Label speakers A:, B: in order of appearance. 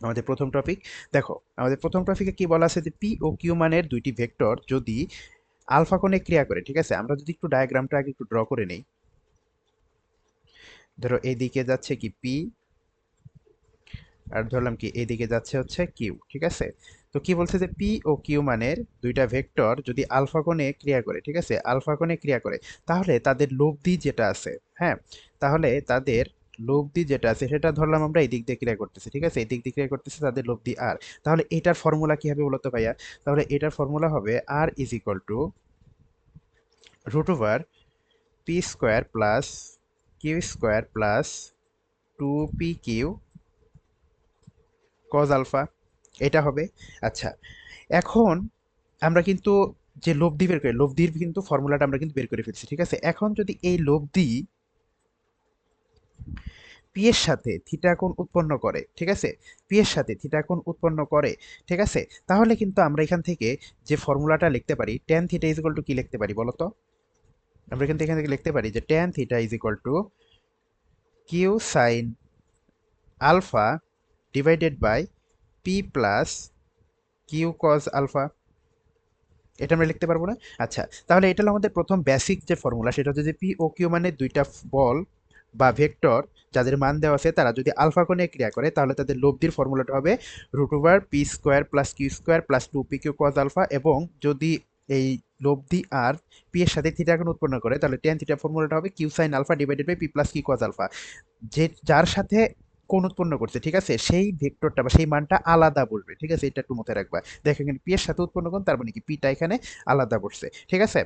A: আমাদের প্রথম টপিক দেখো, আমাদের প্রথম টপিকে কি বলা আছে যে পি ও কিউ মানের দুইটি ভেক্টর যদি আলফা কোণে ক্রিয়া করে, ঠিক আছে? আমরা যদি একটু ডায়াগ্রামটা আগে একটু ড্র করে নেই। ধরো এইদিকে যাচ্ছে কি পি আর ধরলাম কি এদিকে যাচ্ছে হচ্ছে কিউ ঠিক আছে? তো কি বলছে যে পি ও কিউ মানের দুইটা ভেক্টর যদি আলফা কোণে ক্রিয়া করে, ঠিক আছে? আলফা কোণে ক্রিয়া করে, তাহলে তাদের লব্ধি যেটা আছে হ্যাঁ? তাহলে তাদের লব্ধি যেটা আছে, সেটা ধরলাম আমরা এই দিক দিয়ে ক্রিয়া করতেছি, ঠিক আছে? এই দিক দিয়ে ক্রিয়া করতেছি, তাদের লব্ধি আর। তাহলে এটার ফর্মুলা কি হবে বলতো ভাইয়া? তাহলে এটার ফর্মুলা হবে R is equal to root over P square plus Q square plus two P Q cos alpha এটা হবে। আচ্ছা এখন আমরা কিন্তু যে লব্ধি বের করি লব্ধির কিন্তু ফর্মুলাটা আমরা কিন্তু বের করে ফেলছি, ঠিক আছে? এখন যদি এই লব্ধি পি এর সাথে থিটা কোণ উৎপন্ন করে, ঠিক আছে? পি এর সাথে থিটা কোণ উৎপন্ন করে, ঠিক আছে? তাহলে কিন্তু আমরা এখান থেকে যে ফর্মুলাটা লিখতে পারি tan theta is equal to কি লিখতে পারি বলো তো আমরা এখান থেকে এখান থেকে লিখতে পারি যে tan theta is two Q sine alpha divided by P plus Q cos alpha এটা আমরা লিখতে পারব না? আচ্ছা তাহলে এটা হলো আমাদের প্রথম বেসিক যে ফর্মুলা সেটা হচ্ছে যে পি ও কিউ মানে দুইটা বল বা ভেক্টর যাদের মান দেওয়া আছে, তারা যদি আলফা কোণে ক্রিয়া করে, তাহলে তাদের লব্ধির ফর্মুলাটা হবে root over P square plus Q square plus two P Q cos alpha এবং যদি এই লব্ধি আর পি এর সাথে থিটা কোণ উৎপন্ন করে, তাহলে টেন থিটা ফর্মুলাটা হবে Q sine alpha divided by P plus Q cos alpha যে, যার সাথে কোণ উৎপন্ন করছে, ঠিক আছে? সেই ভেক্টরটা বা সেই মানটা আলাদা বলবে, ঠিক আছে? এটা একটু মাথায় রাখবা। দেখো এখানে পি এর সাথে উৎপন্ন কোণ, তার মানে কি পিটা এখানে আলাদা বসছে, ঠিক আছে?